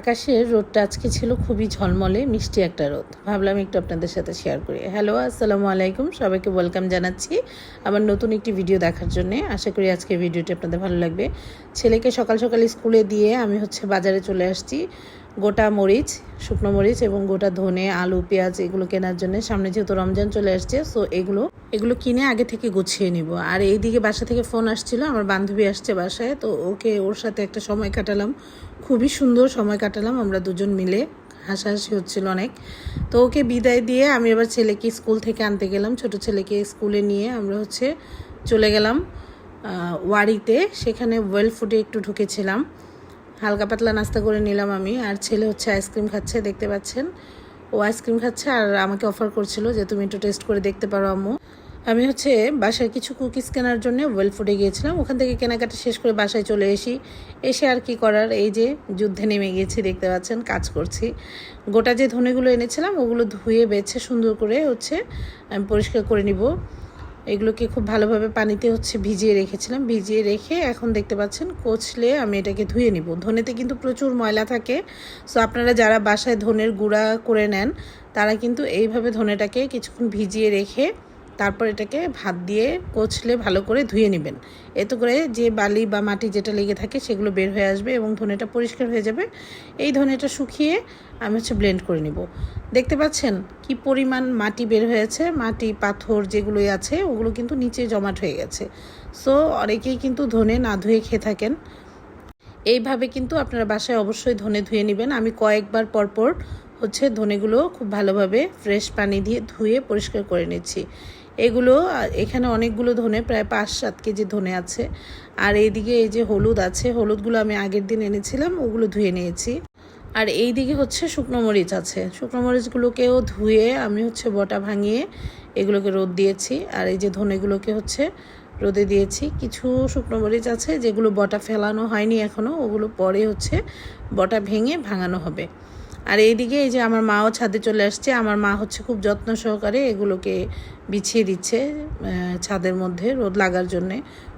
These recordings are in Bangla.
আকাশের রোদটা আজকে ছিল খুবই ঝলমলে, মিষ্টি একটা রোদ। ভাবলাম একটু আপনাদের সাথে শেয়ার করি। হ্যালো আসসালামু আলাইকুম। সবাইকে ওয়েলকাম জানাচ্ছি আবার নতুন একটি ভিডিও দেখার জন্যে। আশা করি আজকে ভিডিওটি আপনাদের ভালো লাগবে। ছেলেকে সকাল সকাল স্কুলে দিয়ে আমি হচ্ছে বাজারে চলে আসছি। গোটা মরিচ, শুকনো মরিচ এবং গোটা ধনে, আলু, পেঁয়াজ এগুলো কেনার জন্য সামনে যেহেতু রমজান চলে আসছে সো এগুলো এগুলো কিনে আগে থেকে গুছিয়ে নিব। আর এইদিকে বাসা থেকে ফোন আসছিল, আমার বান্ধবী আসছে বাসায়, তো ওকে ওর সাথে একটা সময় কাটালাম। খুবই সুন্দর সময় কাটালাম, আমরা দুজন মিলে। হাসাহাসি হচ্ছিল অনেক। তো ওকে বিদায় দিয়ে আমি এবার ছেলেকে স্কুল থেকে আনতে গেলাম, ছোট ছেলেকে স্কুলে নিয়ে আমরা হচ্ছে চলে গেলাম ওয়ারিতে। সেখানে ওয়েল ফুডে একটু ঢুকেছিলাম। হালকা পাতলা নাস্তা করে নিলাম আমি। আর ছেলে হচ্ছে আইসক্রিম খাচ্ছে, দেখতে পাচ্ছেন? ও আইসক্রিম খাচ্ছে আর আমাকে অফার করছিল যে তুমি একটু টেস্ট করে দেখতে পারো আম্মু। আমি হচ্ছে বাসায় কিছু কুকিজ কেনার জন্য ওয়েল ফুডে গিয়েছিলাম। ওখান থেকে কেনাকাটা শেষ করে বাসায় চলে এসি। এসে আর কি করার? এই যে যুদ্ধে নেমে গিয়েছি দেখতে পাচ্ছেন? কাজ করছি। গোটা যে ধনেগুলো এনেছিলাম, ওগুলো ধুয়ে, বেছে, সুন্দর করে হচ্ছে, আমি পরিষ্কার করে নিব। এগুলোকে খুব ভালোভাবে পানিতে হচ্ছে ভিজিয়ে রেখেছিলাম। ভিজিয়ে রেখে এখন দেখতে পাচ্ছেন কোচলে আমি এটাকে ধুয়ে নিব। ধনেতে কিন্তু প্রচুর ময়লা থাকে। সো আপনারা যারা বাসায় ধনের গুঁড়া করে নেন, তারা কিন্তু এইভাবে ধনেটাকে কিছুক্ষণ ভিজিয়ে রেখে তারপর এটাকে ভাত দিয়ে কোচলে ভালো করে ধুয়ে নেবেন। এতে করে যে বালি বা মাটি যেটা লেগে থাকে সেগুলো বের হয়ে আসবে এবং ধনেটা পরিষ্কার হয়ে যাবে। এই ধনেটা শুকিয়ে আমি হচ্ছে ব্লেন্ড করে নিব। দেখতে পাচ্ছেন কি পরিমাণ মাটি বের হয়েছে? মাটি, পাথর যেগুলোই আছে, ওগুলো কিন্তু নিচে জমাট হয়ে গেছে। সো অনেকেই কিন্তু ধনে না ধুয়ে খেয়ে থাকেন। এইভাবে কিন্তু আপনারা বাসায় অবশ্যই ধনে ধুয়ে নেবেন। আমি কয়েকবার পরপর হচ্ছে ধনেগুলো খুব ভালোভাবে ফ্রেশ পানি দিয়ে ধুয়ে পরিষ্কার করে নিচ্ছি। এগুলো, এখানে অনেকগুলো ধনে, প্রায় পাঁচ সাত কেজি ধনে আছে। আর এইদিকে এই যে হলুদ আছে, হলুদগুলো আমি আগের দিন এনেছিলাম, ওগুলো ধুয়ে নিয়েছি। আর এই দিকে হচ্ছে শুকনো মরিচ আছে। শুকনো মরিচগুলোকেও ধুয়ে আমি হচ্ছে বটা ভাঙিয়ে এগুলোকে রোদ দিয়েছি। আর এই যে ধনেগুলোকে হচ্ছে রোদে দিয়েছি। কিছু শুকনো মরিচ আছে যেগুলো বটা ফেলানো হয়নি এখনও ওগুলো পরে হচ্ছে বটা ভেঙে ভাঙানো হবে। আর এইদিকে এই যে আমার মাও ছাদে চলে আসছে, আমার মা হচ্ছে খুব যত্ন সহকারে এগুলোকে বিছিয়ে দিচ্ছে ছাদের মধ্যে রোদ লাগার জন্যে।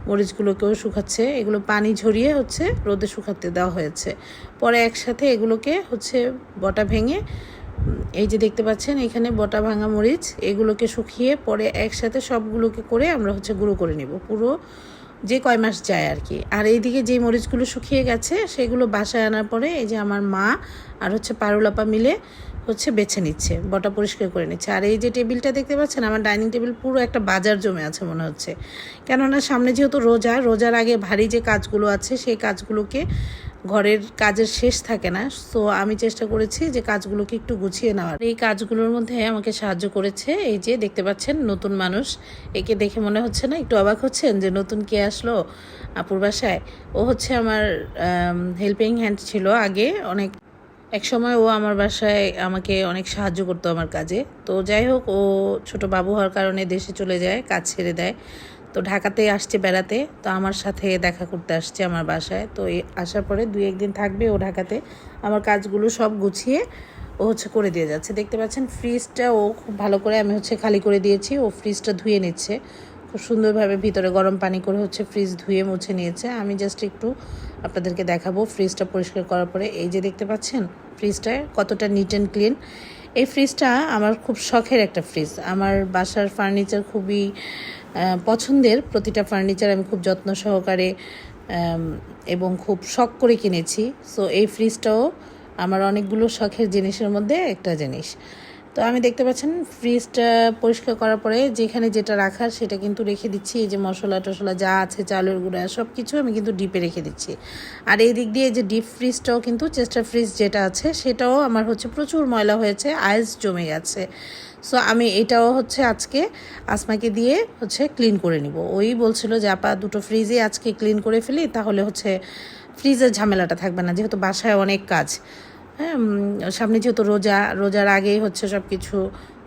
মরিচগুলোকেও শুকাচ্ছে, এগুলো পানি ঝরিয়ে হচ্ছে রোদে শুকাতে দেওয়া হয়েছে। পরে একসাথে এগুলোকে হচ্ছে বটা ভেঙে এই যে দেখতে পাচ্ছেন এখানে বটা ভাঙা মরিচ, এগুলোকে শুকিয়ে পরে একসাথে সবগুলোকে করে আমরা হচ্ছে গুঁড়ো করে নিব। পুরো যে কয় মাস যায় আর কি। আর এইদিকে যে মরিচগুলো শুকিয়ে গেছে, সেগুলো বাসায় আনার পরে এই যে আমার মা আর হচ্ছে পারুলাপা মিলে হচ্ছে বেছে নিচ্ছে, বটা পরিষ্কার করে নিচ্ছে। আর এই যে টেবিলটা দেখতে পাচ্ছেন, আমার ডাইনিং টেবিল পুরো একটা বাজার জমে আছে মনে হচ্ছে। কেননা সামনে যেহেতু রোজা, রোজার আগে ভারী যে কাজগুলো আছে, সেই কাজগুলোকে ঘরের কাজের শেষ থাকে না। সো আমি চেষ্টা করেছি যে কাজগুলোকে একটু গুছিয়ে নেওয়ার। এই কাজগুলোর মধ্যে আমাকে সাহায্য করেছে এই যে দেখতে পাচ্ছেন নতুন মানুষ। একে দেখে মনে হচ্ছে না, একটু অবাক হচ্ছেন যে নতুন কে আসলো আপুর বাসায়। ও হচ্ছে আমার হেল্পিং হ্যান্ড ছিল আগে অনেক, এক সময় ও আমার বাসায় আমাকে অনেক সাহায্য করতো আমার কাজে। তো যাই হোক, ও ছোট বাবু হওয়ার কারণে দেশে চলে যায়, কাজ ছেড়ে দেয়। তো ঢাকাতে আসছে বেড়াতে, তো আমার সাথে দেখা করতে আসছে আমার বাসায়। তো আসার পরে দুই একদিন থাকবে ও ঢাকাতে। আমার কাজগুলো সব গুছিয়ে ও হচ্ছে করে দিয়ে যাচ্ছে। দেখতে পাচ্ছেন ফ্রিজটা ও খুব ভালো করে আমি হচ্ছে খালি করে দিয়েছি। ও ফ্রিজটা ধুয়ে নিচ্ছে। খুব সুন্দরভাবে ভিতরে গরম পানি করে হচ্ছে ফ্রিজ ধুয়ে মুছে নিয়েছে। আমি জাস্ট একটু আপনাদেরকে দেখাবো ফ্রিজটা পরিষ্কার করার পরে। এই যে দেখতে পাচ্ছেন ফ্রিজটা কতটা নিট অ্যান্ড ক্লিন এই ফ্রিজটা আমার খুব শখের একটা ফ্রিজ আমার বাসার ফার্নিচার খুবই পছন্দের প্রতিটা ফার্নিচার আমি খুব যত্ন সহকারে এবং খুব শখ করে কিনেছি। সো এই ফ্রিজটাও আমার অনেকগুলো শখের জিনিসের মধ্যে একটা জিনিস। তো আমি দেখতে পাচ্ছেন ফ্রিজটা পরিষ্কার করার পরে যেখানে যেটা রাখার সেটা কিন্তু রেখে দিচ্ছি। এই যে মশলা টশলা যা আছে, চালের গুঁড়া সব কিছু আমি কিন্তু ডিপে রেখে দিচ্ছি। আর এই দিক দিয়ে যে ডিপ ফ্রিজটাও কিন্তু চেস্টার ফ্রিজ যেটা আছে, সেটাও আমার হচ্ছে প্রচুর ময়লা হয়েছে আইস জমে গেছে। সো আমি এটাও হচ্ছে আজকে আসমাকে দিয়ে হচ্ছে ক্লিন করে নিব। ওই বলছিল যে, আপা, দুটো ফ্রিজে আজকে ক্লিন করে ফেলি, তাহলে হচ্ছে ফ্রিজের ঝামেলাটা থাকবে না, যেহেতু বাসায় অনেক কাজ। হ্যাঁ সামনে যেহেতু রোজা, রোজার আগেই হচ্ছে সব কিছু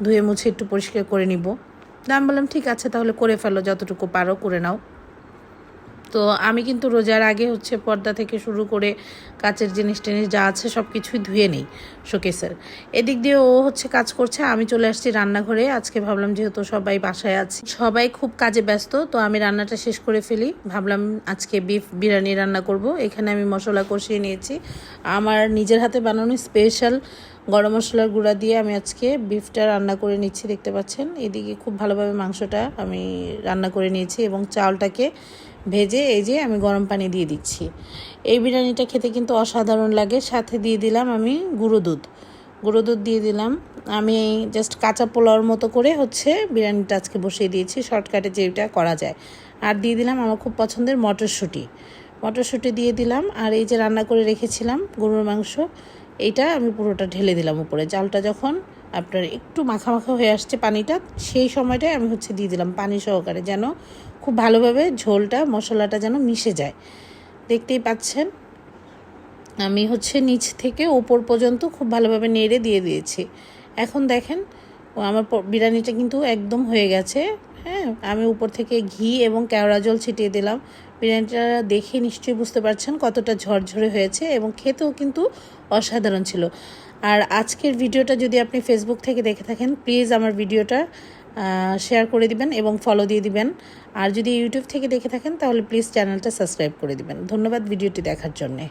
ধুয়ে মুছে একটু পরিষ্কার করে নিব। আমি বললাম, ঠিক আছে, তাহলে করে ফেলো, যতটুকু পারো, করে নাও। তো আমি কিন্তু রোজার আগে হচ্ছে পর্দা থেকে শুরু করে কাচের জিনিস টিনিস যা আছে সব কিছুই ধুয়ে নেই শোকেসের। এদিক দিয়ে ও হচ্ছে কাজ করছে, আমি চলে আসছি রান্নাঘরে। আজকে ভাবলাম যেহেতু সবাই বাসায় আছে। সবাই খুব কাজে ব্যস্ত, তো আমি রান্নাটা শেষ করে ফেলি। ভাবলাম আজকে বিফ বিরিয়ানি রান্না করব। এখানে আমি মশলা কষিয়ে নিয়েছি। আমার নিজের হাতে বানানো স্পেশাল গরম মশলার গুঁড়া দিয়ে আমি আজকে বিফটা রান্না করে নিচ্ছি, দেখতে পাচ্ছেন? এদিকে খুব ভালোভাবে মাংসটা আমি রান্না করে নিয়েছি এবং চালটাকে ভেজে এই যে আমি গরম পানি দিয়ে দিচ্ছি। এই বিরিয়ানিটা খেতে কিন্তু অসাধারণ লাগে। সাথে দিয়ে দিলাম আমি গুঁড়ো দুধ। গুঁড়ো দুধ দিয়ে দিলাম। আমি জাস্ট কাঁচা পোলাওর মতো করে হচ্ছে বিরিয়ানিটা আজকে বসিয়ে দিয়েছি। শর্টকাটে যেটা করা যায়। আর দিয়ে দিলাম আমার খুব পছন্দের মটরশুঁটি। মটরশুঁটি দিয়ে দিলাম। আর এই যে রান্না করে রেখেছিলাম গরুর মাংস, এইটা আমি পুরোটা ঢেলে দিলাম উপরে। জালটা যখন আপনার একটু মাখা মাখা হয়ে আসছে পানিটা, সেই সময়টায় আমি হচ্ছে দিয়ে দিলাম পানি সহকারে। যেন খুব ভালোভাবে ঝোলটা, মশলাটা যেন মিশে যায়। দেখতেই পাচ্ছেন, আমি হচ্ছে নিচ থেকে ওপর পর্যন্ত খুব ভালোভাবে নেড়ে দিয়ে দিয়েছি। এখন দেখেন আমার বিরিয়ানিটা কিন্তু একদম হয়ে গেছে। হ্যাঁ আমি উপর থেকে ঘি এবং কেওড়া জল ছিটিয়ে দিলাম। বিরিয়ানিটা দেখে নিশ্চয়ই বুঝতে পারছেন কতটা ঝরঝরে হয়েছে এবং খেতেও কিন্তু অসাধারণ ছিল। আর আজকের ভিডিওটা যদি আপনি ফেসবুক থেকে দেখে থাকেন প্লিজ আমার ভিডিওটা শেয়ার করে দিবেন এবং ফলো দিয়ে দিবেন। আর যদি ইউটিউব থেকে দেখে থাকেন, তাহলে প্লিজ চ্যানেলটা সাবস্ক্রাইব করে দিবেন। ধন্যবাদ ভিডিওটি দেখার জন্যে।